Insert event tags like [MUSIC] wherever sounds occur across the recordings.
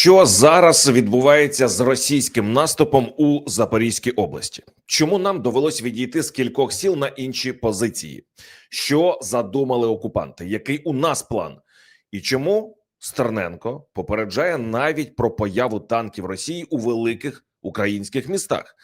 Що зараз відбувається з російським наступом у Запорізькій області? Чому нам довелось відійти з кількох сіл на інші позиції? Що задумали окупанти? Який у нас план? І чому Стерненко попереджає навіть про появу танків Росії у великих українських містах?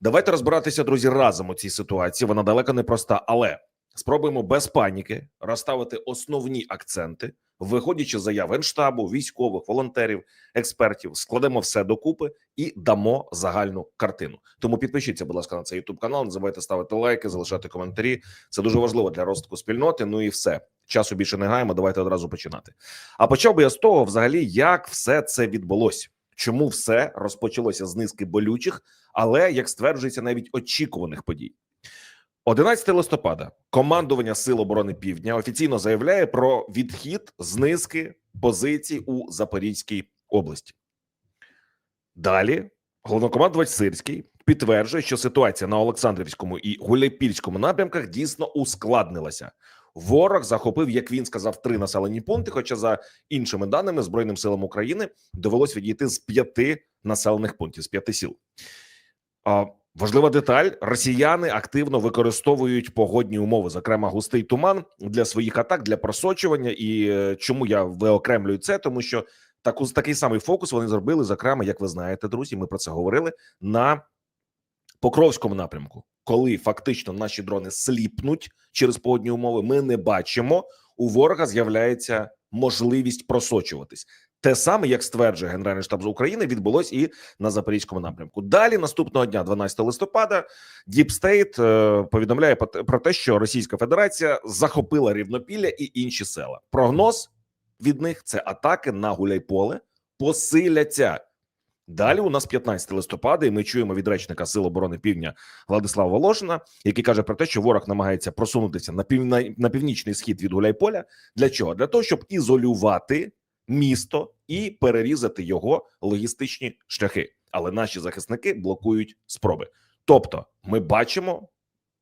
Давайте розбиратися, друзі, разом у цій ситуації. Вона далеко не проста, але спробуємо без паніки розставити основні акценти, виходячи з заяв генштабу, військових, волонтерів, експертів, складемо все докупи і дамо загальну картину. Тому підпишіться, будь ласка, на цей youtube канал. Не забувайте ставити лайки, залишати коментарі. Це дуже важливо для розвитку спільноти. Ну і все часу більше не гаємо. Давайте одразу починати. А почав би я з того, взагалі, як все це відбулося. Чому все розпочалося з низки болючих, але як стверджується, навіть очікуваних подій. 11 листопада командування Сил оборони Півдня офіційно заявляє про відхід з низки позицій у Запорізькій області. Далі головнокомандувач Сирський підтверджує, що ситуація на Олександрівському і Гуляйпільському напрямках дійсно ускладнилася. Ворог захопив, як він сказав, три населені пункти. Хоча, за іншими даними, збройним силам України довелось відійти з п'яти населених пунктів з п'яти сіл. Важлива деталь: росіяни активно використовують погодні умови, зокрема густий туман для своїх атак для просочування. І е, чому я виокремлюю це? Тому що таку такий самий фокус вони зробили, зокрема, як ви знаєте, друзі. Ми про це говорили на Покровському напрямку, коли фактично наші дрони сліпнуть через погодні умови. Ми не бачимо. У ворога з'являється можливість просочуватись. Те саме, як стверджує Генеральний штаб України, відбулось і на запорізькому напрямку. Далі наступного дня, 12 листопада, Діпстейт повідомляє про те, що Російська Федерація захопила рівнопілля і інші села. Прогноз від них це атаки на Гуляйполе посиляться. Далі у нас 15 листопада, і ми чуємо від речника Сил оборони Півдня Владислава Волошина, який каже про те, що ворог намагається просунутися на пів... на північний схід від Гуляйполя. Для чого? Для того, щоб ізолювати місто і перерізати його логістичні шляхи. Але наші захисники блокують спроби. Тобто, ми бачимо,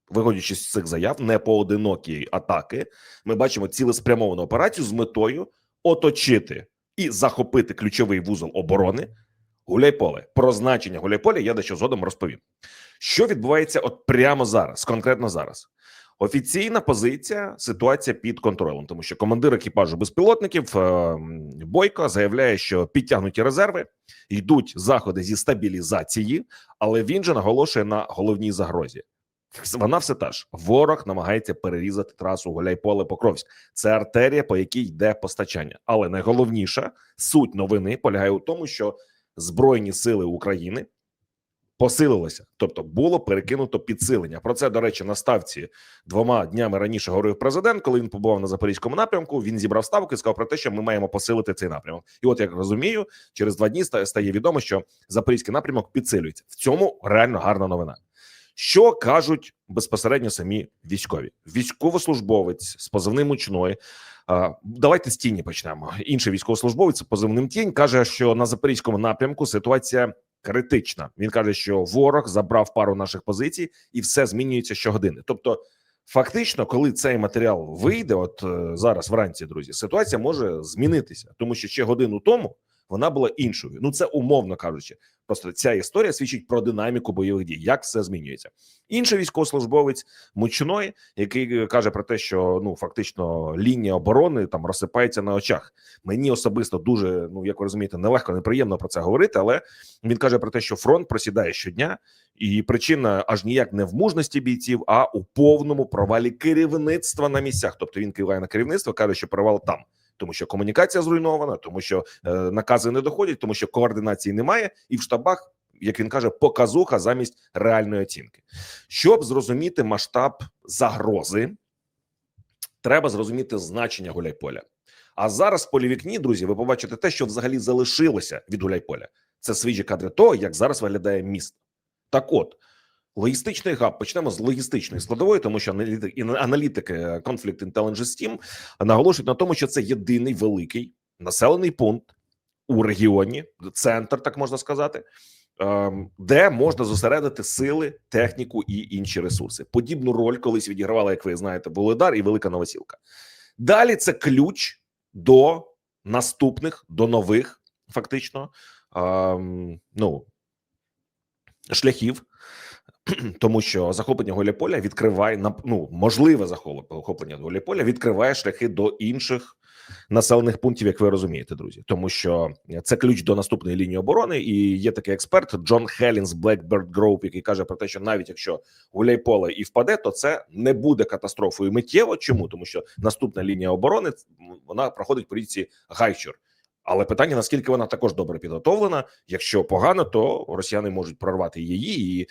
виходячи з цих заяв, не поодинокі атаки. Ми бачимо цілеспрямовану операцію з метою оточити і захопити ключовий вузол оборони. Гуляйполе про значення Гуляйполя я дещо згодом розповім. Що відбувається от прямо зараз, конкретно зараз. Офіційна позиція ситуація під контролем, тому що командир екіпажу безпілотників е, Бойко заявляє, що підтягнуті резерви йдуть заходи зі стабілізації, але він же наголошує на головній загрозі. Вона все та ж ворог намагається перерізати трасу Гуляйполе Покровськ. Це артерія, по якій йде постачання. Але найголовніша суть новини полягає у тому, що збройні сили України посилилося, тобто було перекинуто підсилення. Про це до речі на ставці двома днями раніше говорив президент. Коли він побував на запорізькому напрямку, він зібрав ставку і сказав про те, що ми маємо посилити цей напрямок. І от як розумію, через два дні стає відомо, що запорізький напрямок підсилюється. В цьому реально гарна новина. Що кажуть безпосередньо самі військові? Військовослужбовець з позивним учної. Давайте з тіні почнемо. Інший військовослужбовець з позивним тінь каже, що на запорізькому напрямку ситуація критична. Він каже, що ворог забрав пару наших позицій, і все змінюється щогодини. Тобто, фактично, коли цей матеріал вийде, от е, зараз вранці, друзі, ситуація може змінитися, тому що ще годину тому вона була іншою. Ну це умовно кажучи. Просто ця історія свідчить про динаміку бойових дій, як все змінюється. Інший військовослужбовець мучної, який каже про те, що ну фактично лінія оборони там розсипається на очах. Мені особисто дуже ну як ви розумієте, нелегко, неприємно про це говорити, але він каже про те, що фронт просідає щодня, і причина аж ніяк не в мужності бійців, а у повному провалі керівництва на місцях. Тобто він киває на керівництво, каже, що провал там тому що комунікація зруйнована, тому що е, накази не доходять, тому що координації немає, і в штабах, як він каже, показуха замість реальної оцінки. Щоб зрозуміти масштаб загрози, треба зрозуміти значення Гуляйполя. А зараз в полі вікні, друзі, ви побачите те, що взагалі залишилося від Гуляйполя. Це свіжі кадри того, як зараз виглядає місто. Так, от Логістичний габ почнемо з логістичної складової, тому що аналітики Conflict Intelligence Team наголошують на тому, що це єдиний великий населений пункт у регіоні, центр, так можна сказати, ем, де можна зосередити сили, техніку і інші ресурси. Подібну роль колись відігравала, як ви знаєте, Володар і Велика Новосілка. Далі це ключ до наступних до нових фактично. Ем, ну шляхів, [CLEARS THROAT] тому що захоплення Гуляйполя відкриває ну можливе захоплення Гуляйполя відкриває шляхи до інших населених пунктів, як ви розумієте, друзі, тому що це ключ до наступної лінії оборони. І є такий експерт Джон Хелінс Blackbird Group, який каже про те, що навіть якщо Гуляйполе і впаде, то це не буде катастрофою миттєво. Чому тому, що наступна лінія оборони вона проходить по річці Гайчур. Але питання наскільки вона також добре підготовлена. Якщо погано, то росіяни можуть прорвати її і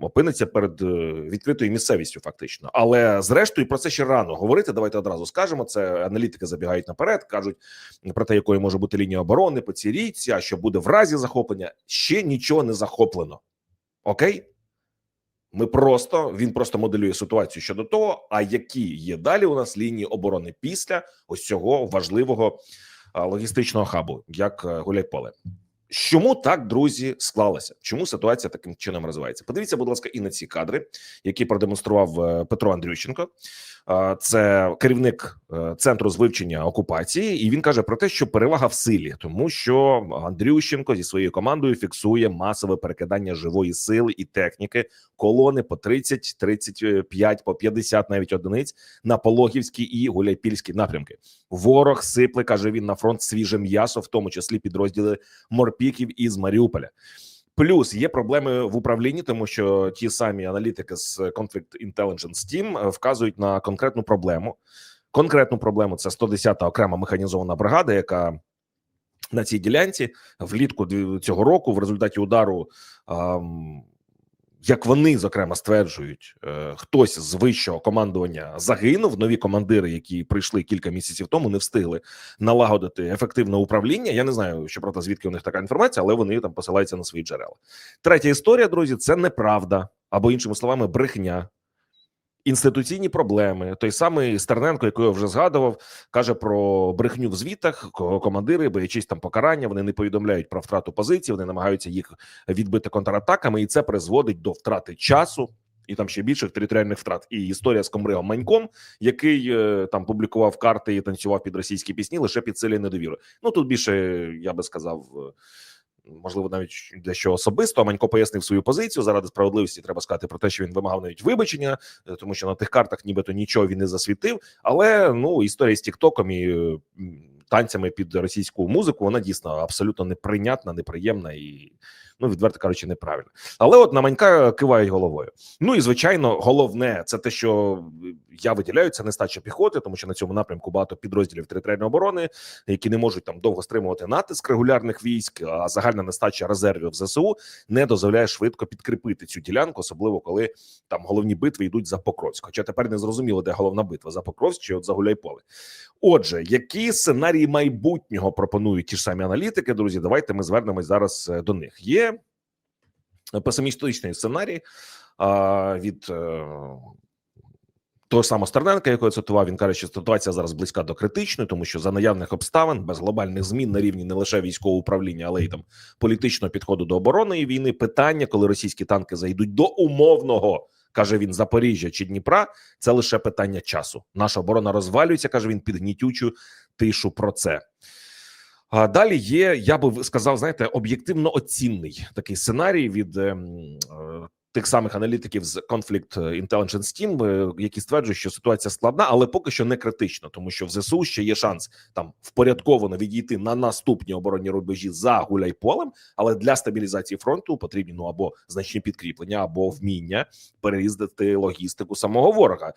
опиниться перед е, відкритою місцевістю, фактично. Але зрештою про це ще рано говорити. Давайте одразу скажемо. Це аналітики забігають наперед, кажуть про те, якою може бути лінія оборони по цій річці, а що буде в разі захоплення. Ще нічого не захоплено. Окей. Ми просто він просто моделює ситуацію щодо того, а які є далі у нас лінії оборони після ось цього важливого логістичного хабу, як е, Гуляйполе. Чому так, друзі, склалося? Чому ситуація таким чином розвивається? Подивіться, будь ласка, і на ці кадри, які продемонстрував е, Петро Андрющенко. Це керівник е, центру з вивчення окупації, і він каже про те, що перевага в силі, тому що Андрющенко зі своєю командою фіксує масове перекидання живої сили і техніки, колони по 30, 35, по 50 навіть одиниць на Пологівський і Гуляйпільські напрямки. Ворог сипле каже він на фронт свіже м'ясо, в тому числі підрозділи морпіків із Маріуполя. Плюс є проблеми в управлінні, тому що ті самі аналітики з Conflict Intelligence Team е, вказують на конкретну проблему. Конкретну проблему це 110-та окрема механізована бригада, яка на цій ділянці влітку цього року в результаті удару як вони зокрема стверджують, е, хтось з вищого командування загинув. Нові командири, які прийшли кілька місяців тому, не встигли налагодити ефективне управління. Я не знаю, що правда, звідки у них така інформація, але вони там посилаються на свої джерела. Третя історія, друзі, це неправда або іншими словами, брехня інституційні проблеми. Той самий Стерненко, який я вже згадував, каже про брехню в звітах. командири, боячись там покарання. Вони не повідомляють про втрату позицій, вони намагаються їх відбити контратаками, і це призводить до втрати часу. І там ще більших територіальних втрат. І історія з Комригом Маньком, який е, там публікував карти і танцював під російські пісні, лише під силі недовіри. Ну тут більше я би сказав можливо, навіть дещо особисто. Манько пояснив свою позицію заради справедливості. Треба сказати про те, що він вимагав навіть вибачення, е, тому що на тих картах, нібито нічого він не засвітив. Але ну історія з Тіктоком і танцями під російську музику вона дійсно абсолютно неприйнятна, неприємна і ну відверто кажучи, неправильно. Але от на манька кивають головою. Ну і звичайно, головне це те, що я виділяю, це нестача піхоти, тому що на цьому напрямку багато підрозділів територіальної оборони, які не можуть там довго стримувати натиск регулярних військ. А загальна нестача резервів зсу не дозволяє швидко підкріпити цю ділянку, особливо коли там головні битви йдуть за Покровськ. Хоча тепер не зрозуміло, де головна битва за Покровськ чи от за Гуляйполе. Отже, які сценарії майбутнього пропонують ті ж самі аналітики, друзі? Давайте ми звернемось зараз е, до них. Є песимістичний сценарій від е, того самого Стерненка, якого я цитував, він каже, що ситуація зараз близька до критичної, тому що за наявних обставин без глобальних змін на рівні не лише військового управління, але й там політичного підходу до оборонної війни. Питання, коли російські танки зайдуть до умовного каже він Запоріжжя чи Дніпра. Це лише питання часу. Наша оборона розвалюється. каже він під гнітючу тишу про це. А далі є, я би сказав, знаєте, об'єктивно оцінний такий сценарій від ем, е, тих самих аналітиків з Conflict Intelligence Team, е, які стверджують, що ситуація складна, але поки що не критична, тому що в ЗСУ ще є шанс там впорядковано відійти на наступні оборонні рубежі за гуляйполем, але для стабілізації фронту потрібні ну або значні підкріплення, або вміння переїздити логістику самого ворога.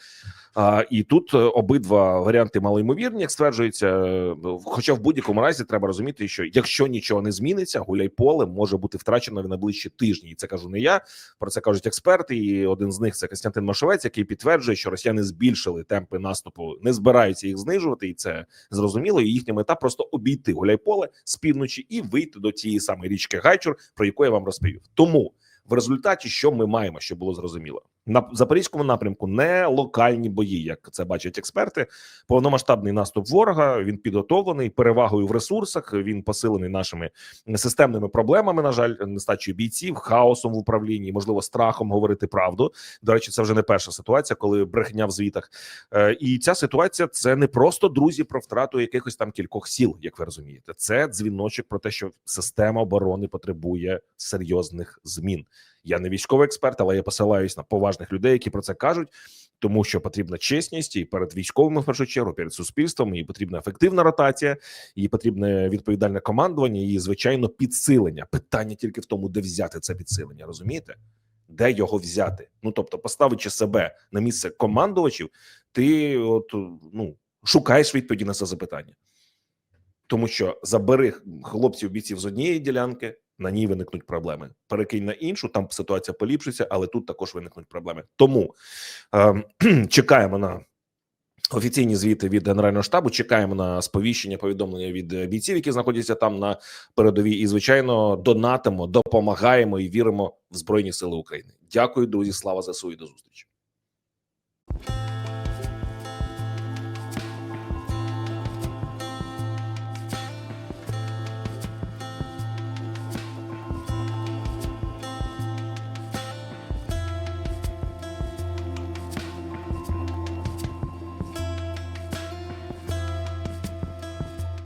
А, І тут е, обидва варіанти малоймовірні, як стверджується. Е, хоча в будь-якому разі треба розуміти, що якщо нічого не зміниться, гуляйполе може бути втрачено в найближчі тижні, і це кажу не я. Про це кажуть експерти, і один з них це Костянтин Машовець, який підтверджує, що росіяни збільшили темпи наступу, не збираються їх знижувати, і це зрозуміло. І їхня мета просто обійти гуляйполе з півночі і вийти до тієї самої річки Гайчур, про яку я вам розповів. Тому в результаті, що ми маємо, що було зрозуміло. На запорізькому напрямку не локальні бої, як це бачать експерти. Повномасштабний наступ ворога. Він підготовлений перевагою в ресурсах. Він посилений нашими системними проблемами. На жаль, нестачою бійців, хаосом в управлінні, можливо, страхом говорити правду. До речі, це вже не перша ситуація, коли брехня в звітах. Е, І ця ситуація це не просто друзі про втрату якихось там кількох сіл, як ви розумієте. Це дзвіночок про те, що система оборони потребує серйозних змін. Я не військовий експерт, але я посилаюсь на поважних людей, які про це кажуть, тому що потрібна чесність і перед військовими в першу чергу, перед суспільством. І потрібна ефективна ротація, і потрібне відповідальне командування, і звичайно підсилення. Питання тільки в тому, де взяти це підсилення. Розумієте? Де його взяти? Ну тобто, поставивши себе на місце командувачів, ти от ну шукаєш відповіді на це запитання, тому що забери хлопців бійців з однієї ділянки, на ній виникнуть проблеми. Перекинь на іншу, там ситуація поліпшиться, але тут також виникнуть проблеми. Тому е, [CLEARS THROAT] чекаємо на офіційні звіти від генерального штабу. Чекаємо на сповіщення, повідомлення від бійців, які знаходяться там на передовій. І звичайно, донатимо, допомагаємо і віримо в збройні сили України. Дякую, друзі. Слава ЗСУ і до зустрічі.